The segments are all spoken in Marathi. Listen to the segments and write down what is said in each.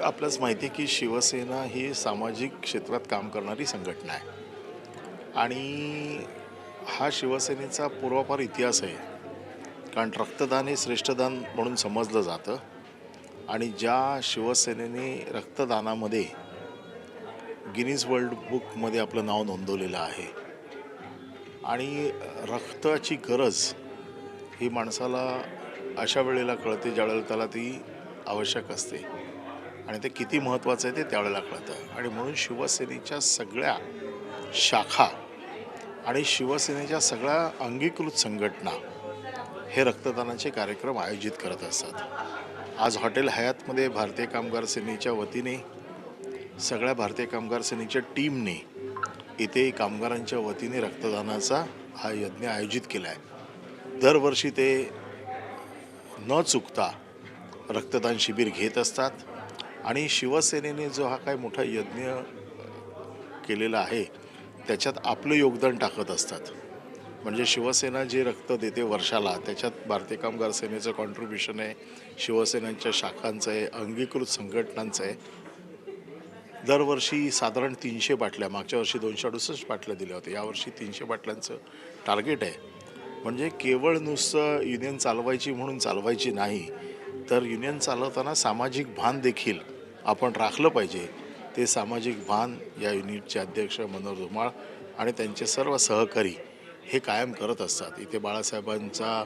आपल्याच माहिती की शिवसेना ही सामाजिक क्षेत्रात काम करणारी संघटना आहे. आणि हा शिवसेनेचा पूर्वापार इतिहास आहे. कारण रक्तदान हे श्रेष्ठदान म्हणून समजलं जातं. आणि ज्या शिवसेनेने रक्तदानामध्ये गिनीज वर्ल्ड बुकमध्ये आपलं नाव नोंदवलेलं आहे. आणि रक्ताची गरज ही माणसाला अशा वेळेला कळते ज्यावेळेला त्याला ती आवश्यक असते. आणि ते किती महत्त्वाचं आहे ते त्यावेळेला कळतं. आणि म्हणून शिवसेनेच्या सगळ्या शाखा आणि शिवसेनेच्या सगळ्या अंगीकृत संघटना हे रक्तदानाचे कार्यक्रम आयोजित करत असतात. आज हॉटेल हयातमध्ये भारतीय कामगार सेनेच्या वतीने सगळ्या भारतीय कामगार सेनेच्या टीमने इथे कामगारांच्या वतीने रक्तदानाचा हा यज्ञ आयोजित केला आहे. दरवर्षी ते न चुकता रक्तदान शिबिर घेत असतात. आणि शिवसेनेने जो हा काय मोठा यज्ञ केलेला आहे त्याच्यात आपलं योगदान टाकत असतात. म्हणजे शिवसेना जे रक्त देते वर्षाला त्याच्यात भारतीय कामगार सेनेचं कॉन्ट्रीब्युशन आहे शिवसेनेच्या शाखांचं आहे अंगीकृत संघटनांचं आहे. दरवर्षी साधारण तीनशे बाटल्या मागच्या वर्षी दोनशे अडुसष्ट बाटल्या दिल्या होत्या यावर्षी तीनशे बाटल्यांचं टार्गेट आहे. म्हणजे केवळ नुसतं युनियन चालवायची म्हणून चालवायची नाही तर युनियन चालवताना सामाजिक भान देखील आपण राखलं पाहिजे. ते सामाजिक भान या युनिटचे अध्यक्ष मनोहर धुमाळ आणि त्यांचे सर्व सहकारी हे कायम करत असतात. इथे बाळासाहेबांचा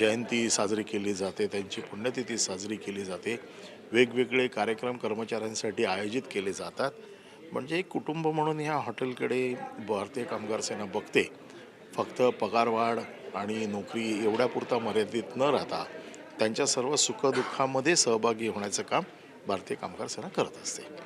जयंती साजरी केली जाते त्यांची पुण्यतिथी साजरी केली जाते. वेगवेगळे कार्यक्रम कर्मचाऱ्यांसाठी आयोजित केले जातात. म्हणजे एक कुटुंब म्हणून ह्या हॉटेलकडे भारतीय कामगार सेना बघते. फक्त पगारवाढ आणि नोकरी एवढ्यापुरता मर्यादित न राहता त्यांच्या सर्व सुखदुःखामध्ये सहभागी होण्याचं काम भारतीय कामगार सेना करत असते.